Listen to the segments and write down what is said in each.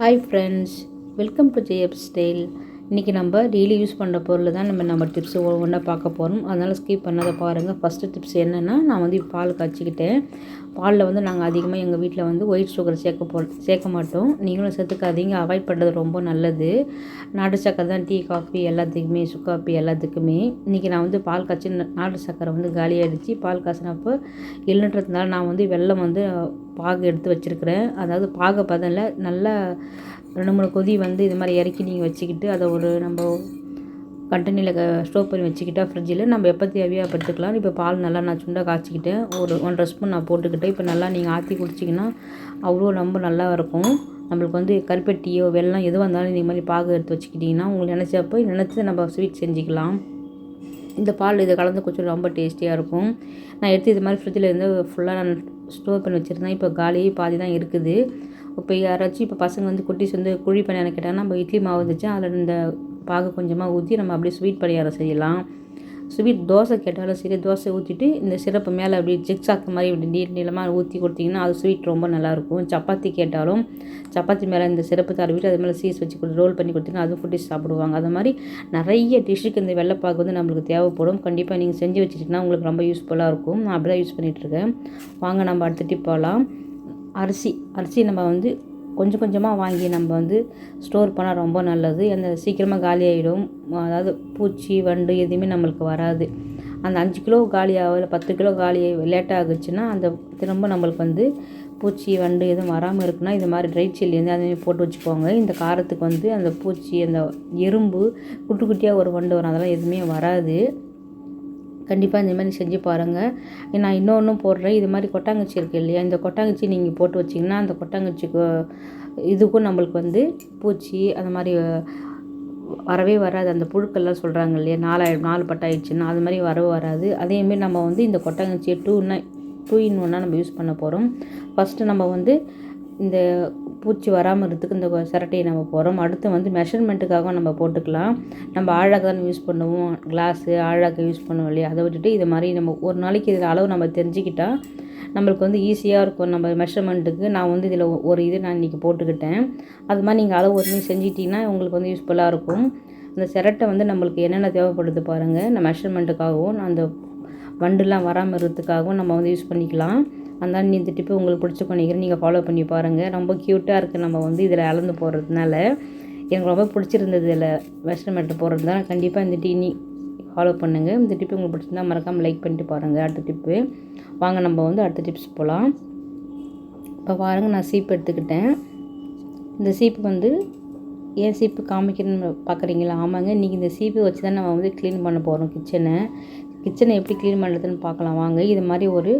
Hi friends welcome to JF style இன்றைக்கி நம்ம daily use பண்ணுற பொருள் தான் நம்ம நம்ம டிப்ஸ் ஒவ்வொன்றா பார்க்க போகிறோம் அதனால் ஸ்கிப் பண்ணாத பாருங்கள் ஃபஸ்ட்டு டிப்ஸ் என்னென்னா நான் வந்து பால் காய்ச்சிக்கிட்டேன். பாலில் வந்து நாங்கள் அதிகமாக எங்கள் வீட்டில் வந்து ஒயிட் சுகர் சேர்க்க போ சேர்க்க மாட்டோம். நீங்களும் சேர்த்துக்காதீங்க. அவாய்ட் பண்ணுறது ரொம்ப நல்லது. நாட்டு சக்கரை தான் டீ காஃபி எல்லாத்துக்குமே சுக்காஃபி எல்லாத்துக்குமே. இன்றைக்கி நான் வந்து பால் காய்ச்சி நாட்டு சக்கரை வந்து காலியாகிடுச்சு பால் காய்ச்சினப்போ இல்லைன்றதுனால நான் வந்து வெள்ளம் வந்து பாகு எடுத்து வச்சுருக்கிறேன். அதாவது பாகை பதனில் நல்லா ரெண்டு மூணு கொதி வந்து இது மாதிரி இறக்கி நீங்கள் வச்சுக்கிட்டு அதை ஒரு நம்ம கண்டெய்னரில் ஸ்டோர் பண்ணி வச்சுக்கிட்டா ஃப்ரிட்ஜில் நம்ம எப்போ தேவையாக படுத்துக்கலாம் இப்போ பால் நல்லா நான் சுண்டாக காய்ச்சிக்கிட்டேன். ஒரு ஒன்றரை ஸ்பூன் நான் போட்டுக்கிட்டேன். இப்போ நல்லா நீங்கள் ஆற்றி குடிச்சிங்கன்னா அவ்வளோ ரொம்ப நல்லா இருக்கும். நம்மளுக்கு வந்து கருப்பட்டியோ வெள்ளம் எதுவாக இருந்தாலும் இந்த மாதிரி பாகு எடுத்து வச்சுக்கிட்டிங்கன்னா உங்களுக்கு நினச்சப்போ நினச்சி நம்ம ஸ்வீட் செஞ்சுக்கலாம். இந்த பால் இதை கலந்து கொஞ்சம் ரொம்ப டேஸ்டியாக இருக்கும். நான் எடுத்து இது மாதிரி ஃப்ரிட்ஜில் இருந்து ஃபுல்லாக நான் ஸ்டோர் பண்ணி வச்சுருந்தேன். இப்போ காலியே பாதி தான் இருக்குது. இப்போ யாராச்சும் இப்போ பசங்க வந்து குட்டிஸ் வந்து குழி பணியாரம் கேட்டாங்கன்னா நம்ம இட்லி மாவு வந்துச்சு? அதில் இந்த பாகு கொஞ்சமாக ஊற்றி நம்ம அப்படியே ஸ்வீட் பணியாரம் செய்யலாம். ஸ்வீட் தோசை கேட்டாலும் சரி தோசை ஊற்றிட்டு இந்த சிறப்பு மேலே அப்படி ஜிக்ஸாக்கு மாதிரி இப்படி நீட் நீளமாக ஊற்றி கொடுத்தீங்கன்னா அது ஸ்வீட் ரொம்ப நல்லாயிருக்கும். சப்பாத்தி கேட்டாலும் சப்பாத்தி மேலே இந்த சிறப்பு தடவிட்டு அது மேலே சீஸ் வச்சு கொடு ரோல் பண்ணி கொடுத்தீங்கன்னா அது குட்டி சாப்பிடுவாங்க. அது மாதிரி நிறைய டிஷ்ஷுக்கு இந்த வெள்ளைப்பாக்கு வந்து நம்மளுக்கு தேவைப்படும். கண்டிப்பாக நீங்கள் செஞ்சு வச்சுட்டிங்கன்னா உங்களுக்கு ரொம்ப யூஸ்ஃபுல்லாக இருக்கும். நான் அப்படி தான் யூஸ் பண்ணிகிட்ருக்கேன் வாங்க நம்ம அடுத்த டிப் போகலாம் அரிசி அரிசி நம்ம வந்து கொஞ்சம் கொஞ்சமாக வாங்கி நம்ம வந்து ஸ்டோர் பண்ணால் ரொம்ப நல்லது. அந்த சீக்கிரமாக காலி ஆகிடும் அதாவது பூச்சி வண்டு எதுவுமே நம்மளுக்கு வராது. அந்த அஞ்சு கிலோ காலியாக இல்லை பத்து கிலோ காலி லேட்டாக ஆகுச்சுன்னா அந்த திரும்ப நம்மளுக்கு வந்து பூச்சி வண்டு எதுவும் வராமல் இருக்குன்னா இது மாதிரி ட்ரை சில்லி வந்து அதே போட்டு வச்சுக்கோங்க. இந்த காரத்துக்கு வந்து அந்த பூச்சி அந்த எறும்பு குட்டி குட்டியாக ஒரு வண்டு வரும். அதெல்லாம் எதுவுமே வராது. கண்டிப்பாக இந்த மாதிரி செஞ்சு பாருங்கள் நான் இன்னொன்றும் போடுறேன். இது மாதிரி கொட்டாங்குச்சி இருக்குது இல்லையா? இந்த கொட்டாங்குச்சி நீங்கள் போட்டு வச்சிங்கன்னா அந்த கொட்டாங்குச்சிக்கு இதுக்கும் நம்மளுக்கு வந்து பூச்சி அந்த மாதிரி வரவே வராது. அந்த புழுக்கள்லாம் சொல்கிறாங்க இல்லையா? நாலாயிரம் நாலு பட்டாயிடுச்சுன்னா அது மாதிரி வரவே வராது. அதேமாரி நம்ம வந்து இந்த கொட்டாங்குச்சியை டூ டூ இன் ஒன்னாக நம்ம யூஸ் பண்ண போகிறோம் ஃபஸ்ட்டு நம்ம வந்து இந்த பூச்சி வராமல் இருக்கிறதுக்கு இந்த சிரட்டையை நம்ம போகிறோம் அடுத்து வந்து மெஷர்மெண்ட்டுக்காக நம்ம போட்டுக்கலாம். நம்ம ஆழாக தான் யூஸ் பண்ணுவோம். கிளாஸு ஆழாக யூஸ் பண்ணுவோம் இல்லையா? அதை விட்டுட்டு இது மாதிரி நம்ம ஒரு நாளைக்கு இதில் அளவு நம்ம தெரிஞ்சுக்கிட்டால் நம்மளுக்கு வந்து ஈஸியாக இருக்கும். நம்ம மெஷர்மெண்ட்டுக்கு நான் வந்து இதில் ஒரு இது நான் இன்றைக்கி போட்டுக்கிட்டேன். அது மாதிரி நீங்கள் அளவு ஒரு செஞ்சிட்டிங்கன்னா உங்களுக்கு வந்து யூஸ்ஃபுல்லாக இருக்கும். அந்த சிரட்டை வந்து நம்மளுக்கு என்னென்ன தேவைப்படுது பாருங்கள் நான் மெஷர்மெண்ட்டுக்காகவும் அந்த வண்டுலாம் வராமல் இருக்கிறதுக்காகவும் நம்ம வந்து யூஸ் பண்ணிக்கலாம். அந்த இந்த டிப்பு உங்களுக்கு பிடிச்ச பண்ணிக்கிறேன் நீங்கள் ஃபாலோ பண்ணி பாருங்கள் ரொம்ப க்யூட்டாக இருக்குது நம்ம வந்து இதில் அளந்து போடுறதுனால. எனக்கு ரொம்ப பிடிச்சிருந்தது இதில் மெஷர்மெண்ட்டு போடுறதுனால. கண்டிப்பாக இந்த டீனி ஃபாலோ பண்ணுங்கள் இந்த டிப்பு உங்களுக்கு பிடிச்சிருந்தா மறக்காமல் லைக் பண்ணிட்டு பாருங்கள் அடுத்த டிப்பு. வாங்க நம்ம வந்து அடுத்த டிப்ஸ் போகலாம் இப்போ பாருங்கள் நான் சீப்பு எடுத்துக்கிட்டேன். இந்த சீப்பு வந்து ஏன் சீப்பு காமிக்கணும்னு பார்க்குறீங்களா ஆமாங்க. இன்றைக்கி இந்த சீப்பு வச்சு தான் நம்ம வந்து க்ளீன் பண்ண போகிறோம் கிச்சனை கிச்சனை எப்படி க்ளீன் பண்ணுறதுன்னு பார்க்கலாம். வாங்க இது மாதிரி ஒரு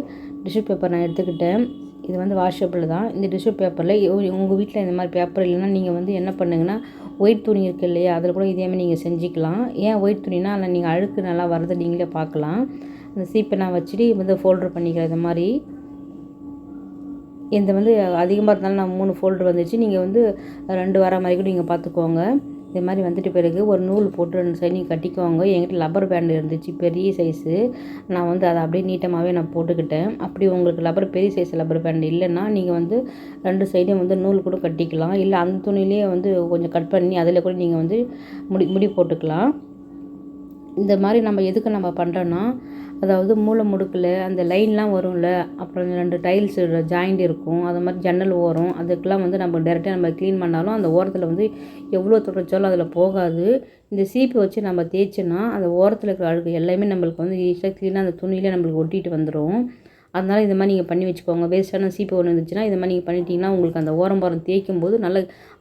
டிஷ்யூ பேப்பர் நான் எடுத்துக்கிட்டேன். இது வந்து வாஷபிள் தான். இந்த டிஷ்யூ பேப்பரில் உங்கள் வீட்டில் இந்த மாதிரி பேப்பர் இல்லைன்னா நீங்கள் வந்து என்ன பண்ணுங்கன்னா ஒயிட் துணி இருக்குது இல்லையா அதில் கூட இதேமாதிரி நீங்கள் செஞ்சுக்கலாம். ஏன் ஒயிட் துணினா அதில் நீங்கள் அழுக்கு நல்லா வர்றதை நீங்களே பார்க்கலாம். அந்த சீப்பை நான் வச்சுட்டு வந்து ஃபோல்டர் பண்ணிக்கிறேன் இந்த மாதிரி. இந்த வந்து அதிகமாக இருந்தாலும் நான் மூணு ஃபோல்டர் வந்துச்சு. நீங்கள் வந்து ரெண்டு வர மாதிரி கூட நீங்கள் பார்த்துக்கோங்க. இது மாதிரி வந்துட்டு பிறகு ஒரு நூல் போட்டு ரெண்டு சைடையும் கட்டிக்குவாங்க என்கிட்ட லப்பர் பேண்ட் இருந்துச்சு பெரிய சைஸு நான் வந்து அதை அப்படியே நீட்டமாகவே நான் போட்டுக்கிட்டேன். அப்படி உங்களுக்கு லப்பர் பெரிய சைஸ் லப்பர் பேண்ட் இல்லைன்னா நீங்கள் வந்து ரெண்டு சைடையும் வந்து நூல் கூட கட்டிக்கலாம். இல்லை அந்த துணியிலே வந்து கொஞ்சம் கட் பண்ணி அதில் கூட நீங்கள் வந்து முடி முடி போட்டுக்கலாம். இந்த மாதிரி நம்ம எதுக்கு நம்ம பண்ணுறோன்னா அதாவது மூளை முடுக்கில் அந்த லைன்லாம் வரும்ல அப்புறம் ரெண்டு டைல்ஸ் ஜாயிண்ட் இருக்கும் அது மாதிரி ஜன்னல் ஓரம் அதுக்கெலாம் வந்து நம்ம டேரெக்டாக நம்ம க்ளீன் பண்ணாலும் அந்த ஓரத்தில் வந்து எவ்வளோ தொடச்சாலும் அதில் போகாது. இந்த சீப்பு வச்சு நம்ம தேய்ச்சோன்னா அந்த ஓரத்தில் இருக்கிற அழுக்கு எல்லாமே நம்மளுக்கு வந்து ஈஸியாக க்ளீனாக அந்த துணியிலே நம்மளுக்கு ஒட்டிட்டு வந்துடும் அதனால் இது மாதிரி நீங்கள் பண்ணி வச்சுக்கோங்க. வேஸ்ட்டான சீப்பு ஒன்று இருந்துச்சுன்னா இது மாதிரி நீங்கள் பண்ணிட்டீங்கன்னா உங்களுக்கு அந்த ஓரம் போரம் தேய்க்கும் போது நல்ல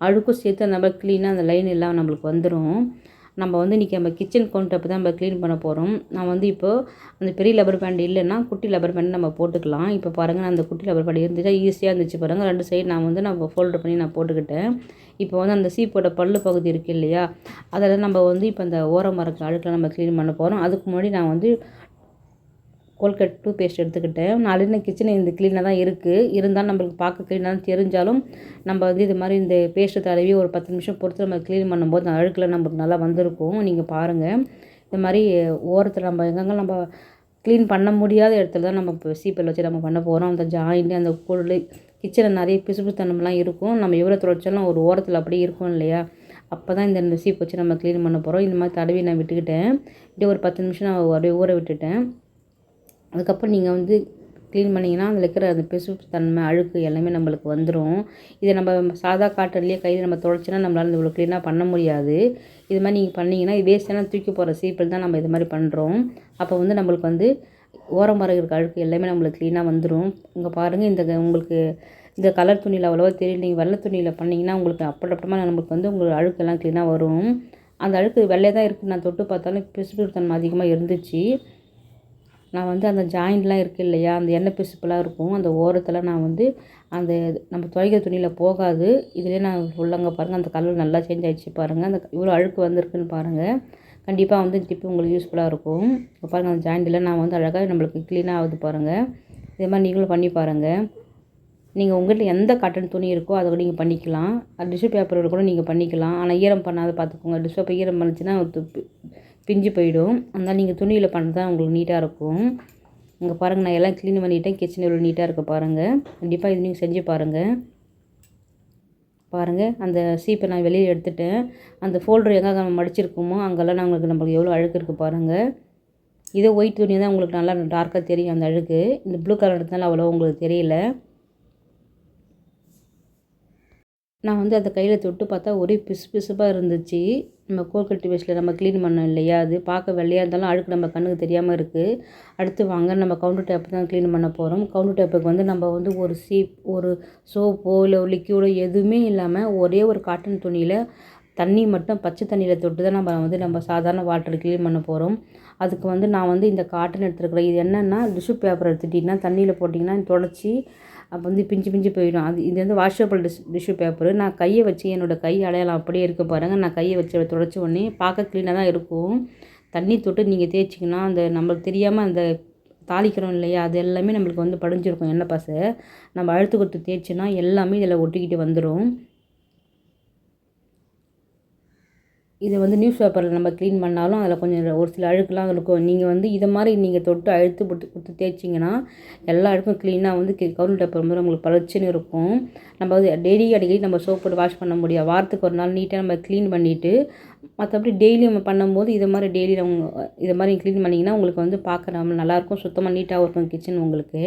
அழுக்கும் சேர்த்து அந்த மாதிரி க்ளீனாக அந்த லைன் எல்லாம் நம்மளுக்கு வந்துடும் நம்ம வந்து இன்றைக்கி நம்ம கிச்சன் கவுண்டப் தான் நம்ம க்ளீன் பண்ண போகிறோம் நான் வந்து இப்போது அந்த பெரிய லப்பர் பேண்ட் இல்லைன்னா குட்டி லப்பர் பேண்ட் நம்ம போட்டுக்கலாம். இப்போ பாருங்கள் நான் அந்த குட்டி லப்பர் பேண்ட் இருந்துச்சா? ஈஸியாக இருந்துச்சு பாருங்கள் ரெண்டு சைடு நான் வந்து நம்ம ஃபோல்டர் பண்ணி நான் போட்டுக்கிட்டேன். இப்போ வந்து அந்த சீப்போட பல்லு பகுதி இருக்குது இல்லையா? அதில் நம்ம வந்து இப்போ அந்த ஓரம் மரக்கு அழுக்கில் நம்ம க்ளீன் பண்ண போகிறோம் அதுக்கு முன்னாடி நான் வந்து கோல்கட் டூ பேஸ்ட் எடுத்துக்கிட்டேன் நாலு கிச்சன் இந்த க்ளீனாக தான் இருக்குது இருந்தாலும் நம்மளுக்கு பார்க்க க்ளீனாக தெரிஞ்சாலும் நம்ம வந்து இது மாதிரி இந்த பேஸ்ட்டு தடவி ஒரு பத்து நிமிஷம் பொறுத்து நம்ம க்ளீன் பண்ணும்போது அந்த அழுக்கில் நம்மளுக்கு நல்லா வந்திருக்கும். நீங்கள் பாருங்கள் இந்த மாதிரி ஓரத்தில் நம்ம எங்கெங்கே நம்ம க்ளீன் பண்ண முடியாத இடத்துல தான் நம்ம இப்போ சீப்பல் வச்சு நம்ம பண்ண போகிறோம் அந்த ஜாயிண்ட்டு அந்த பொருள் கிச்சனில் நிறைய பிசுபிசுத்தனம்லாம் இருக்கும். நம்ம எவ்வளோ துடைச்சாலும் ஒரு ஓரத்தில் அப்படியே இருக்கும் இல்லையா? அப்போ தான் இந்த சீப் வச்சு நம்ம க்ளீன் பண்ண போகிறோம் இந்த மாதிரி தடவி நான் விட்டுக்கிட்டேன். இப்படியே ஒரு பத்து நிமிஷம் நான் அப்படியே ஊற விட்டுட்டேன். அதுக்கப்புறம் நீங்கள் வந்து க்ளீன் பண்ணிங்கன்னா அதில் இருக்கிற அந்த பிசுப்பு தன்மை அழுக்கு எல்லாமே நம்மளுக்கு வந்துடும் இதை நம்ம சாதா காட்டன்லேயே கையில் நம்ம துடைச்சினா நம்மளால் இவ்வளோ க்ளீனாக பண்ண முடியாது. இது மாதிரி நீங்கள் பண்ணிங்கன்னா இது வேஸ்ட்டான தூக்கி போகிற சீப்பில் தான் நம்ம இது மாதிரி பண்ணுறோம் அப்போ வந்து நம்மளுக்கு வந்து ஓரம் மரம் இருக்க அழுக்கு எல்லாமே நம்மளுக்கு க்ளீனாக வந்துடும் இங்கே பாருங்கள் இந்த உங்களுக்கு இந்த கலர் துணியில் அவ்வளோவா தெரியல நீங்கள் வெள்ளை துணியில் பண்ணிங்கன்னா உங்களுக்கு அப்படப்படமாக நம்மளுக்கு வந்து உங்களுக்கு அழுக்கெல்லாம் க்ளீனாக வரும். அந்த அழுக்கு வெள்ளையாக தான் இருக்குது நான் தொட்டு பார்த்தாலும் பிசுப்பு தன்மை அதிகமாக இருந்துச்சு. நான் வந்து அந்த ஜாயிண்ட்லாம் இருக்குது இல்லையா அந்த எண்ணெய் பிசுப்புலாம் இருக்கும் அந்த ஓரத்தில் நான் வந்து அந்த நம்ம துவைக்கிற துணியில் போகாது. இதிலே நான் உள்ளங்க பாருங்கள் அந்த கலர் நல்லா சேஞ்ச் ஆகிடுச்சு பாருங்கள் அந்த இவ்வளோ அழுக்கு வந்திருக்குன்னு பாருங்கள் கண்டிப்பாக வந்து டிப்பு உங்களுக்கு யூஸ்ஃபுல்லாக இருக்கும். இப்போ பாருங்கள் அந்த ஜாயிண்டில் நான் வந்து அழகாக நம்மளுக்கு க்ளீனாக ஆகுது பாருங்கள் இதே மாதிரி நீங்களும் பண்ணி பாருங்கள் நீங்கள் உங்கள்கிட்ட எந்த காட்டன் துணி இருக்கோ அதை கூட நீங்கள் பண்ணிக்கலாம். டிஷ்யூ பேப்பரோட கூட நீங்கள் பண்ணிக்கலாம். ஆனால் ஈரம் பண்ணாத பார்த்துக்கோங்க டிஷ்யூ பேப்பர் ஈரம் பண்ணிச்சுன்னா பிஞ்சு போயிடும். அதனால் நீங்கள் துணியில் பண்ணுறது தான் உங்களுக்கு நீட்டாக இருக்கும். இங்கே பாருங்கள் நான் எல்லாம் க்ளீன் பண்ணிவிட்டேன் கிச்சன் எவ்வளோ நீட்டாக இருக்க பாருங்கள் கண்டிப்பாக இது நீங்கள் செஞ்சு பாருங்கள் பாருங்கள் அந்த சீப்பை நான் வெளியில் எடுத்துட்டேன். அந்த ஃபோல்டர் எங்கே நம்ம மடிச்சிருக்கோமோ அங்கெல்லாம் நம்மளுக்கு நம்மளுக்கு எவ்வளோ அழுக்கு இருக்குது பாருங்கள் இதே ஒயிட் துணி தான் உங்களுக்கு நல்லா டார்க்காக தெரியும் அந்த அழுக்கு. இந்த ப்ளூ கலர் எடுத்தனால அவ்வளோ உங்களுக்கு தெரியல. நான் வந்து அந்த கையில் தொட்டு பார்த்தா ஒரே பிசு பிசுப்பாக இருந்துச்சு. நம்ம கோல்கட்டி பேஸ்ட்டில் நம்ம க்ளீன் பண்ணோம் இல்லையா? அது பார்க்க வெள்ளையாக இருந்தாலும் அழுக்கு நம்ம கண்ணுக்கு தெரியாமல் இருக்குது அடுத்து வாங்க நம்ம கவுண்டர் டேப் தான் க்ளீன் பண்ண போகிறோம் கவுண்டர் டேப்புக்கு வந்து நம்ம வந்து ஒரு சீப் ஒரு சோப்போ இல்லை லிக்யூடோ எதுவுமே இல்லாமல் ஒரே ஒரு காட்டன் துணியில் தண்ணி மட்டும் பச்சை தண்ணியில் தொட்டு தான் நம்ம வந்து நம்ம சாதாரண வாட்டர் க்ளீன் பண்ண போகிறோம் அதுக்கு வந்து நான் வந்து இந்த காட்டன் எடுத்துருக்குறேன். இது என்னென்னா டிஷ்யூ பேப்பர் எடுத்துட்டிங்கன்னா தண்ணியில் போட்டிங்கன்னா தொடச்சி அப்போ வந்து பிஞ்சு பிஞ்சு போயிடும். அது இது வந்து வாஷபிள் டிஷ் டிஷ்யூ பேப்பரு நான் கையை வச்சு என்னோடய கை அடையாளம் அப்படியே இருக்க பாருங்கள் நான் கையை வச்சு தொடச்ச உடனே பார்க்க க்ளீனாக தான் இருக்கும். தண்ணி தொட்டு நீங்கள் தேய்ச்சிங்கன்னா அந்த நம்மளுக்கு தெரியாமல் அந்த தாளிக்கிறோம் இல்லையா? அது எல்லாமே நம்மளுக்கு வந்து படிஞ்சிருக்கும். எண்ணெய் பசை. நம்ம அழுத்து கொடுத்து தேய்ச்சின்னா எல்லாமே இதில் ஒட்டிக்கிட்டு வந்துடும் இதை வந்து நியூஸ் பேப்பரில் நம்ம க்ளீன் பண்ணாலும் அதில் கொஞ்சம் ஒரு சில அழுக்குலாம் இருக்கும். நீங்கள் வந்து இதை மாதிரி நீங்கள் தொட்டு அழுத்து போட்டு கொடுத்து தேய்ச்சிங்கன்னா எல்லா அழுக்கும் க்ளீனாக வந்து கவுண்டர் பேப்பர் வந்து உங்களுக்கு பளிச்சுன்னு இருக்கும். நம்ம வந்து டெய்லி அடிக்கடி நம்ம சோப் போட்டு வாஷ் பண்ண முடியாது. வாரத்துக்கு ஒரு நாள் நீட்டாக நம்ம க்ளீன் பண்ணிவிட்டு மற்றபடி டெய்லி நம்ம பண்ணும்போது இதை மாதிரி டெய்லி நம்ம இதை மாதிரி க்ளீன் பண்ணிங்கன்னா உங்களுக்கு வந்து பார்க்க நம்ம நல்லாயிருக்கும். சுத்தமாக நீட்டாகவும் இருக்கும் கிச்சன் உங்களுக்கு.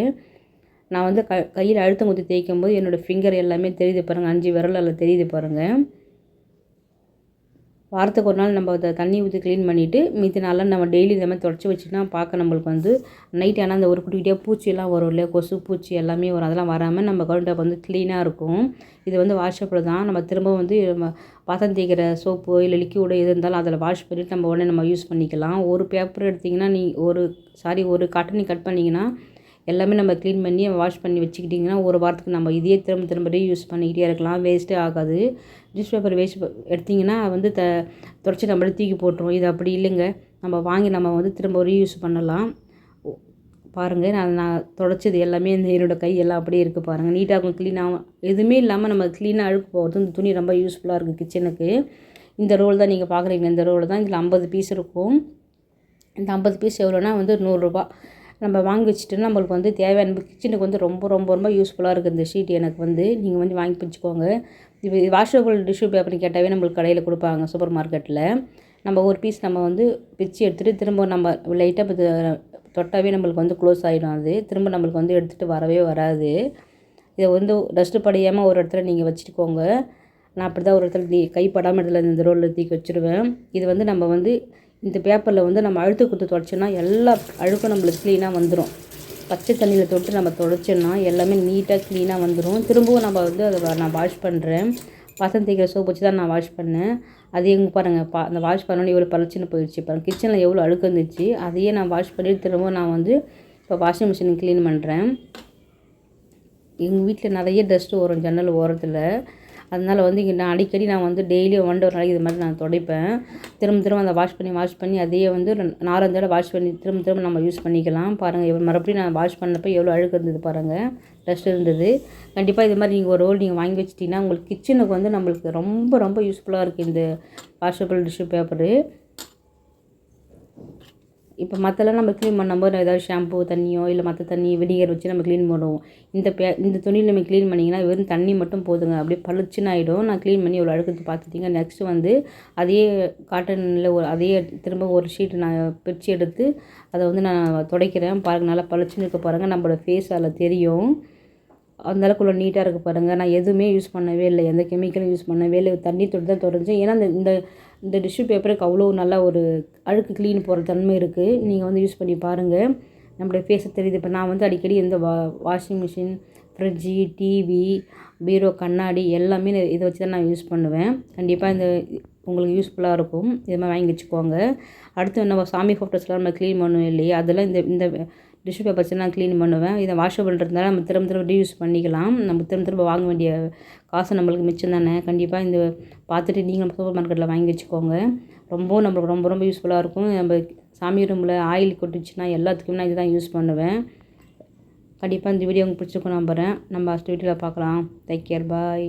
நான் வந்து க கையில் அழுத்தம் குத்தி தேய்க்கும் போது என்னோடய ஃபிங்கர் எல்லாமே தெரியுது பாருங்கள் அஞ்சு விரல் அதில் தெரியுது பாருங்கள் வாரத்துக்கு ஒரு நாள் நம்ம அதை தண்ணி ஊற்றி க்ளீன் பண்ணிவிட்டு மீதி நாளில் நம்ம டெய்லி இந்த மாதிரி தொடச்சி வச்சுன்னா பார்க்க நம்மளுக்கு வந்து நைட் ஆனால் அந்த ஒரு குட்டிக்கிட்டே பூச்சியெல்லாம் வரும் இல்லையா? கொசு பூச்சி எல்லாமே வரும். அதெல்லாம் வராமல் நம்ம கவுண்டப் வந்து க்ளீனாக இருக்கும். இது வந்து வாஷப்பில் தான். நம்ம திரும்ப வந்து நம்ம பாத்திரம் தேய்க்கிற சோப்பு இல்லை லிக்யூடு எது இருந்தாலும் அதில் வாஷ் பண்ணிவிட்டு நம்ம உடனே நம்ம யூஸ் பண்ணிக்கலாம். ஒரு பேப்பர் எடுத்திங்கன்னா நீ ஒரு சாரி ஒரு காட்டனி கட் பண்ணிங்கன்னா எல்லாமே நம்ம க்ளீன் பண்ணி வாஷ் பண்ணி வச்சுக்கிட்டிங்கன்னா ஒரு வாரத்துக்கு நம்ம இதையே திரும்ப திரும்ப யூஸ் பண்ணிக்கிட்டே இருக்கலாம். வேஸ்ட்டே ஆகாது. நியூஸ் பேப்பர் வேஸ்ட் எடுத்திங்கன்னா வந்து த தொடச்சி நம்மளே தூக்கி போட்டுரும். இது அப்படி இல்லைங்க. நம்ம வாங்கி நம்ம வந்து திரும்ப ரீயூஸ் பண்ணலாம். பாருங்கள் நான் நான் தொடச்சது எல்லாமே இந்த என்னோடய கை எல்லாம் அப்படியே இருக்குது பாருங்கள் நீட்டாக க்ளீனாகவும் எதுவுமே இல்லாமல் நம்ம க்ளீனாக அழுக்கு போகிறது இந்த துணி ரொம்ப யூஸ்ஃபுல்லாக இருக்குது கிச்சனுக்கு இந்த ரோல் தான் நீங்கள் பார்க்குறீங்க இந்த ரோல் தான் இதில் ஐம்பது பீஸ் இருக்கும். இந்த ஐம்பது பீஸ் எவ்வளோனா வந்து நூறுரூபா நம்ம வாங்கி வச்சுட்டு நம்மளுக்கு வந்து தேவையான கிச்சனுக்கு வந்து ரொம்ப ரொம்ப ரொம்ப யூஸ்ஃபுல்லாக இருக்குது இந்த ஷீட் எனக்கு வந்து. நீங்கள் வந்து வாங்கி பிடிச்சிக்கோங்க. இது வாஷபிள் டிஷ்யூ பேப்பர்னு கேட்டாவே நம்மளுக்கு கடையில் கொடுப்பாங்க சூப்பர் மார்க்கெட்டில் நம்ம ஒரு பீஸ் நம்ம வந்து பிச்சு எடுத்துகிட்டு திரும்ப நம்ம லைட்டாக தொட்டாவே நம்மளுக்கு வந்து க்ளோஸ் ஆகிடும் அது. திரும்ப நம்மளுக்கு வந்து எடுத்துகிட்டு வரவே வராது. இதை வந்து டஸ்ட்டு படியாமல் ஒரு இடத்துல நீங்கள் வச்சுக்கோங்க நான் அப்படி தான் ஒரு இடத்துல கைப்படாமல் இடத்துல இந்த ரோலில் தூக்கி வச்சுருவேன். இது வந்து நம்ம வந்து இந்த பேப்பரில் வந்து நம்ம அழுத்து கொடுத்து தொடச்சோன்னா எல்லா அழுக்கும் நம்மளுக்கு க்ளீனாக வந்துடும் பச்சை தண்ணியில் தொட்டு நம்ம தொடச்சோன்னா எல்லாமே நீட்டாக க்ளீனாக வந்துடும் திரும்பவும் நம்ம வந்து அதை நான் வாஷ் பண்ணுறேன் பசங்க தேய்க்கிற சோப் வச்சு தான் நான் வாஷ் பண்ணேன். அது எங்கே பாருங்கள் பா அந்த வாஷ் பண்ணோன்னே எவ்வளோ பளிச்சுன்னு போயிடுச்சு. பாருங்கள் கிச்சனில் எவ்வளோ அழுக்கு இருந்துச்சு அதையே நான் வாஷ் பண்ணிட்டு திரும்பவும் நான் வந்து இப்போ வாஷிங் மிஷின் க்ளீன் பண்ணுறேன் எங்கள் வீட்டில் நிறைய டஸ்ட்டு வரும் ஜன்னல் ஓரத்தில். அதனால் வந்து இங்கே நான் அடிக்கடி நான் வந்து டெய்லி ஒன் ஒரு நாளைக்கு இது மாதிரி நான் துடைப்பேன். திரும்ப திரும்ப அதை வாஷ் பண்ணி வாஷ் பண்ணி அதையே வந்து நாலஞ்சு வாஷ் பண்ணி திரும்ப திரும்ப நம்ம யூஸ் பண்ணிக்கலாம். பாருங்கள் எவ்வளோ மறுபடியும் நான் வாஷ் பண்ணப்போ எவ்வளோ அழுக்கு இருந்தது பாருங்கள் டஸ்ட் இருந்தது. கண்டிப்பாக இது மாதிரி நீங்கள் ஒரு ரோல் நீங்கள் வாங்கி வச்சிட்டிங்கன்னா உங்களுக்கு கிச்சனுக்கு வந்து நம்மளுக்கு ரொம்ப ரொம்ப யூஸ்ஃபுல்லாக இருக்குது இந்த வாஷபிள் டிஷ்யூ பேப்பரு இப்போ மற்றலாம் நம்ம க்ளீன் பண்ணும்போது ஏதாவது ஷாம்பு தண்ணியோ இல்லை மற்ற தண்ணி வினிகர் வச்சு நம்ம க்ளீன் பண்ணுவோம். இந்த பே இந்த துணியில் நம்ம க்ளீன் பண்ணிங்கன்னா வெறும் தண்ணி மட்டும் போதுங்க. அப்படியே பளிச்சுன்னு ஆகிடும் நான் க்ளீன் பண்ணி ஒரு அழுக்கு பார்த்துட்டீங்க. நெக்ஸ்ட்டு வந்து அதே காட்டனில் ஒரு அதே திரும்ப ஒரு ஷீட் நான் பிரித்து எடுத்து அதை வந்து நான் துடைக்கிறேன். பாருங்கள் நல்லா பளிச்சுன்னு இருக்க பாருங்கள் நம்மளோட ஃபேஸ் அதில் தெரியும். அந்த அளவுக்கு நீட்டாக இருக்குது பாருங்கள் நான் எதுவுமே யூஸ் பண்ணவே இல்லை. எந்த கெமிக்கலும் யூஸ் பண்ணவே இல்லை. தண்ணி தொட்டு தான் தொடஞ்சேன். ஏன்னா இந்த இந்த டிஷ்யூ பேப்பருக்கு அவ்வளோ நல்ல ஒரு அழுக்கு க்ளீன் போகிற தன்மை இருக்குது நீங்கள் வந்து யூஸ் பண்ணி பாருங்கள் நம்மளுடைய ஃபேஸை தெரியுது. இப்போ நான் வந்து அடிக்கடி இந்த வா washing machine fridge TV bureau கண்ணாடி எல்லாமே இதை வச்சு தான் நான் யூஸ் பண்ணுவேன். கண்டிப்பாக இந்த உங்களுக்கு யூஸ்ஃபுல்லாக இருக்கும். இது மாதிரி வாங்கி வச்சுக்கோங்க. அடுத்து நம்ம சாமி ஃபோட்டோஸ்லாம் நம்ம க்ளீன் பண்ணுவோம் இல்லையா? அதெல்லாம் இந்த இந்த டிஷ்யூ பேப்பர்ஸ் நான் க்ளீன் பண்ணுவேன். இதை வாஷபிள்ன்றதுனால நம்ம திரும்ப திரும்ப ரீயூஸ் பண்ணிக்கலாம். நம்ம திரும்ப திரும்ப வாங்க வேண்டிய காசு நம்மளுக்கு மிச்சம் தானே. கண்டிப்பாக இந்த பார்த்துட்டு நீங்கள் சூப்பர் மார்க்கெட்டில் வாங்கி வச்சுக்கோங்க. ரொம்பவும் நம்மளுக்கு ரொம்ப ரொம்ப யூஸ்ஃபுல்லாக இருக்கும். நம்ம சாமி ரூமில் ஆயில் கொட்டுச்சுன்னா எல்லாத்துக்குமே நான் இதுதான் யூஸ் பண்ணுவேன். கண்டிப்பாக இந்த வீடியோ உங்களுக்கு பிடிச்சிருக்கும் நம்புகிறேன் நம்ம ஃபஸ்ட் வீடியோவில் பார்க்கலாம். Take care bye